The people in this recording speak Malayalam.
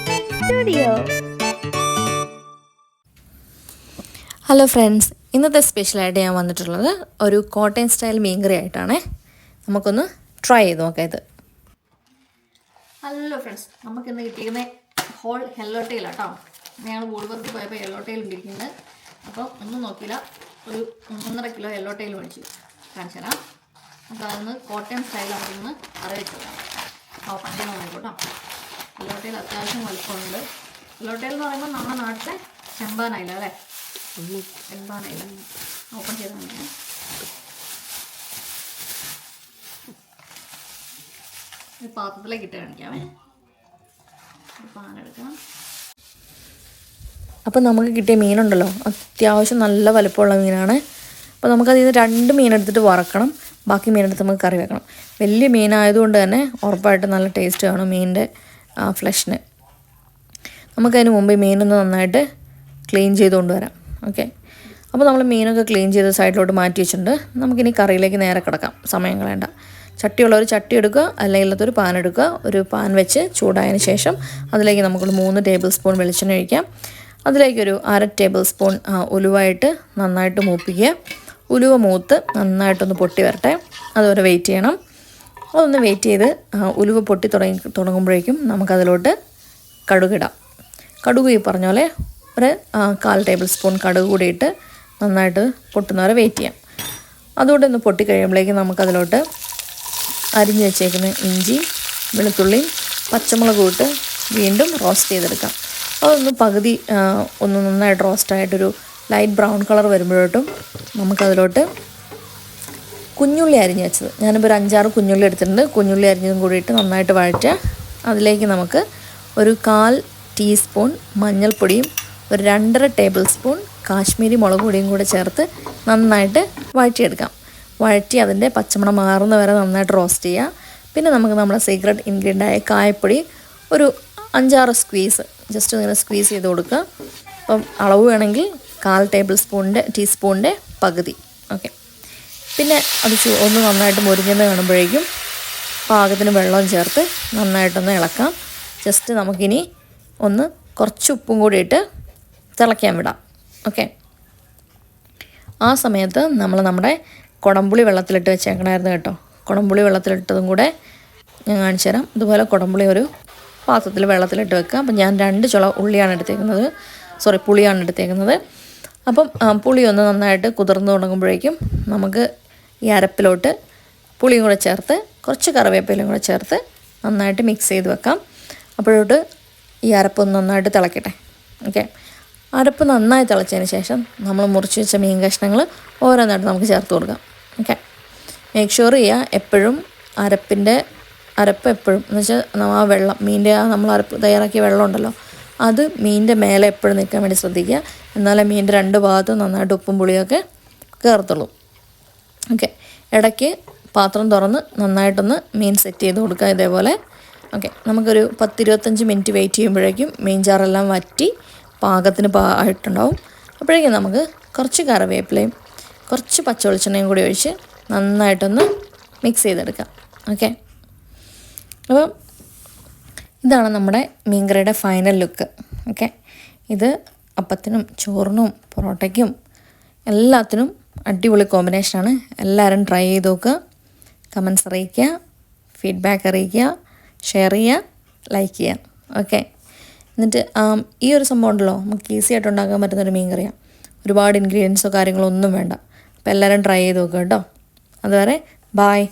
സ്റ്റുഡിയോ ഹലോ ഫ്രണ്ട്സ് ഇന്നത്തെ സ്പെഷ്യലായിട്ട് ഞാൻ വന്നിട്ടുള്ളത് ഒരു കോട്ടയം സ്റ്റൈൽ മീൻകറി ആയിട്ടാണ്. നമുക്കൊന്ന് ട്രൈ ചെയ്ത് നോക്കാം ഇത്. ഹലോ ഫ്രണ്ട്സ് നമുക്ക് ഇന്ന് കിട്ടിയിരുന്ന ഹോൾ ഹെല്ലോട്ടയിൽ കേട്ടോ ഞങ്ങൾ വൂൾവർക്ക് പോയപ്പോൾ യെല്ലോ ടൈൽ അപ്പോൾ ഒന്നും നോക്കിയില്ല ഒരു ഒന്നര കിലോ ടൈൽ മേടിച്ചു കാണിച്ചു തരാം അപ്പോൾ അതൊന്ന് കോട്ടയം സ്റ്റൈൽ നമുക്കൊന്ന് അറിയിച്ചു തരാം ഓപ്പൺ നോക്കിക്കോട്ടോ ടൈൽ അത്യാവശ്യം വലുപ്പമുണ്ട്. ലോട്ടയിൽ എന്ന് പറയുമ്പോൾ നമ്മുടെ നാട്ടിലെ ചെമ്പാനായില്ല അല്ലേ? ചെമ്പാനായില്ല ഓപ്പൺ ചെയ്ത് കാണിക്കാം ഒരു പാത്രത്തിലേക്ക് ഇട്ട് കാണിക്കാമേ പാനെടുക്കാം അപ്പം അപ്പോൾ നമുക്ക് കിട്ടിയ മീനുണ്ടല്ലോ. അത്യാവശ്യം നല്ല വലുപ്പമുള്ള മീനാണ്. അപ്പോൾ നമുക്കതിൽ നിന്ന് രണ്ട് മീനെടുത്തിട്ട് വറക്കണം. ബാക്കി മീനെടുത്ത് നമുക്ക് കറി വെക്കണം. വലിയ മീനായതുകൊണ്ട് തന്നെ ഉറപ്പായിട്ട് നല്ല ടേസ്റ്റ് കാണും മീനിന്റെ. ഫ്ലഷിന്. നമുക്കതിന് മുമ്പ് മീനൊന്ന് നന്നായിട്ട് ക്ലീൻ ചെയ്ത് കൊണ്ടുവരാം. ഓക്കെ? അപ്പോൾ നമ്മൾ മീനൊക്കെ ക്ലീൻ ചെയ്ത് സൈഡിലോട്ട് മാറ്റി വെച്ചിട്ടുണ്ട്. നമുക്കിനി കറിയിലേക്ക് നേരെ കിടക്കാം. സമയം കളയണ്ട. ചട്ടിയുള്ളവർ ചട്ടി എടുക്കുക അല്ലെങ്കിൽ അതൊരു പാൻ എടുക്കുക. ഒരു പാൻ വെച്ച് ചൂടായതിന് ശേഷം അതിലേക്ക് നമുക്ക് മൂന്ന് ടേബിൾ സ്പൂൺ വെളിച്ചെണ്ണ ഒഴിക്കാം. അതിലേക്കൊരു അര ടേബിൾ സ്പൂൺ ഉലുവായിട്ട് നന്നായിട്ട് മൂപ്പിക്കുക. ഉലുവ മൂത്ത് നന്നായിട്ടൊന്ന് പൊട്ടി വരട്ടെ. അതുവരെ വെയിറ്റ് ചെയ്യണം. അതൊന്ന് വെയിറ്റ് ചെയ്ത് ഉലുവ പൊട്ടി തുടങ്ങി തുടങ്ങുമ്പോഴേക്കും നമുക്കതിലോട്ട് കടുകിടാം കടുക് ഈ പറഞ്ഞ പോലെ ഒരു കാൽ ടേബിൾ സ്പൂൺ കടുക് കൂടി ഇട്ട് നന്നായിട്ട് പൊട്ടുന്നവരെ വെയിറ്റ് ചെയ്യാം. അതുകൊണ്ട് ഒന്ന് പൊട്ടി കഴിയുമ്പോഴേക്കും നമുക്കതിലോട്ട് അരിഞ്ഞു വെച്ചേക്കുന്ന ഇഞ്ചി വെളുത്തുള്ളി പച്ചമുളക് ഇട്ട് വീണ്ടും റോസ്റ്റ് ചെയ്തെടുക്കാം. അതൊന്ന് പകുതി ഒന്ന് നന്നായിട്ട് റോസ്റ്റായിട്ടൊരു ലൈറ്റ് ബ്രൗൺ കളർ വരുമ്പോഴോട്ടും നമുക്കതിലോട്ട് കുഞ്ഞുള്ളി അരിഞ്ഞ് വെച്ചത്. ഞാനിപ്പോൾ ഒരു അഞ്ചാറ് കുഞ്ഞുള്ളി എടുത്തിട്ടുണ്ട്. കുഞ്ഞുള്ളി അരിഞ്ഞതും കൂടിയിട്ട് നന്നായിട്ട് വഴറ്റുക. അതിലേക്ക് നമുക്ക് ഒരു കാൽ ടീസ്പൂൺ മഞ്ഞൾപ്പൊടിയും ഒരു രണ്ടര ടേബിൾ സ്പൂൺ കാശ്മീരി മുളക് പൊടിയും കൂടെ ചേർത്ത് നന്നായിട്ട് വഴറ്റിയെടുക്കാം. വഴറ്റി അതിന്റെ പച്ചമണം മാറുന്ന വരെ നന്നായിട്ട് റോസ്റ്റ് ചെയ്യുക. പിന്നെ നമുക്ക് നമ്മുടെ സീക്രട്ട് ഇൻഗ്രീഡിയന്റ് ആയ കായപ്പൊടി ഒരു അഞ്ചാറ് സ്ക്വീസ് ജസ്റ്റ് ഇങ്ങനെ സ്ക്വീസ് ചെയ്ത് കൊടുക്കുക. അപ്പം അളവ് വേണമെങ്കിൽ കാൽ ടേബിൾ സ്പൂണിന്റെ ടീസ്പൂണിന്റെ പകുതി. ഓക്കെ പിന്നെ അത് ഒന്ന് നന്നായിട്ട് മുരിഞ്ഞെന്ന് കാണുമ്പോഴേക്കും പാകത്തിന് വെള്ളം ചേർത്ത് നന്നായിട്ടൊന്ന് ഇളക്കാം. ജസ്റ്റ് നമുക്കിനി ഒന്ന് കുറച്ച് ഉപ്പും കൂടി ഇട്ട് തിളയ്ക്കാൻ വിടാം. ഓക്കെ ആ സമയത്ത് നമ്മൾ നമ്മുടെ കുടംപുളി വെള്ളത്തിലിട്ട് വെച്ചേക്കണമായിരുന്നു കേട്ടോ. കുടംപുളി വെള്ളത്തിലിട്ടതും കൂടെ ഞാൻ കാണിച്ചു തരാം. ഇതുപോലെ കുടംപുളി ഒരു പാത്രത്തിൽ വെള്ളത്തിലിട്ട് വെക്കാം അപ്പം ഞാൻ രണ്ട് ചുള ഉള്ളിയാണ് എടുത്തേക്കുന്നത്. സോറി പുളിയാണ് എടുത്തേക്കുന്നത്. അപ്പം പുളി ഒന്ന് നന്നായിട്ട് കുതിർന്ന് തുടങ്ങുമ്പോഴേക്കും നമുക്ക് ഈ അരപ്പിലോട്ട് പുളിയും കൂടെ ചേർത്ത് കുറച്ച് കറിവേപ്പിലയും കൂടെ ചേർത്ത് നന്നായിട്ട് മിക്സ് ചെയ്ത് വെക്കാം. അപ്പോഴോട്ട് ഈ അരപ്പ് ഒന്ന് നന്നായിട്ട് തിളക്കട്ടെ. ഓക്കെ അരപ്പ് നന്നായി തിളച്ചതിന് ശേഷം നമ്മൾ മുറിച്ച് വെച്ച മീൻ കഷ്ണങ്ങൾ ഓരോന്നായിട്ട് നമുക്ക് ചേർത്ത് കൊടുക്കാം. ഓക്കെ മേക്ക് ഷുവർ ചെയ്യുക എപ്പോഴും അരപ്പിന്റെ അരപ്പ് എപ്പോഴും എന്ന് വെച്ചാൽ ആ വെള്ളം മീന്റെ ആ നമ്മൾ അരപ്പ് തയ്യാറാക്കിയ വെള്ളം ഉണ്ടല്ലോ അത് മീനിന്റെ മേലെ എപ്പോഴും നിൽക്കാൻ വേണ്ടി ശ്രദ്ധിക്കുക. എന്നാലേ മീനിന്റെ രണ്ട് ഭാഗത്തും നന്നായിട്ട് ഉപ്പും പുളിയൊക്കെ കയറത്തുള്ളൂ. ഓക്കെ. ഇടയ്ക്ക് പാത്രം തുറന്ന് നന്നായിട്ടൊന്ന് മീൻ സെറ്റ് ചെയ്ത് കൊടുക്കുക ഇതേപോലെ. ഓക്കെ. നമുക്കൊരു പത്തിരുപത്തഞ്ച് മിനിറ്റ് വെയിറ്റ് ചെയ്യുമ്പോഴേക്കും മീൻ ചാറെല്ലാം വറ്റി പാകത്തിന് പാ ആയിട്ടുണ്ടാവും. അപ്പോഴേക്കും നമുക്ക് കുറച്ച് കറിവേപ്പിലയും കുറച്ച് പച്ച വെളിച്ചെണ്ണയും കൂടി ഒഴിച്ച് നന്നായിട്ടൊന്ന് മിക്സ് ചെയ്തെടുക്കാം. ഓക്കെ. അപ്പം ഇതാണ് നമ്മുടെ മീൻകറിയുടെ ഫൈനൽ ലുക്ക് ഓക്കെ. ഇത് അപ്പത്തിനും ചോറിനും പൊറോട്ടയ്ക്കും എല്ലാത്തിനും അടിപൊളി കോമ്പിനേഷനാണ്. എല്ലാവരും ട്രൈ ചെയ്ത് നോക്കുക. കമൻസ് അറിയിക്കുക. ഫീഡ്ബാക്ക് അറിയിക്കുക. ഷെയർ ചെയ്യുക. ലൈക്ക് ചെയ്യുക. ഓക്കെ എന്നിട്ട് ഈ ഒരു സംഭവം ഉണ്ടല്ലോ. നമുക്ക് ഈസി ആയിട്ട് ഉണ്ടാക്കാൻ പറ്റുന്ന ഒരു മീൻ കറിയാണ് ഒരുപാട് ഇൻഗ്രീഡിയൻസോ കാര്യങ്ങളോ ഒന്നും വേണ്ട. അപ്പോൾ എല്ലാവരും ട്രൈ ചെയ്ത് നോക്കുക കേട്ടോ. അതുവരെ ബായ്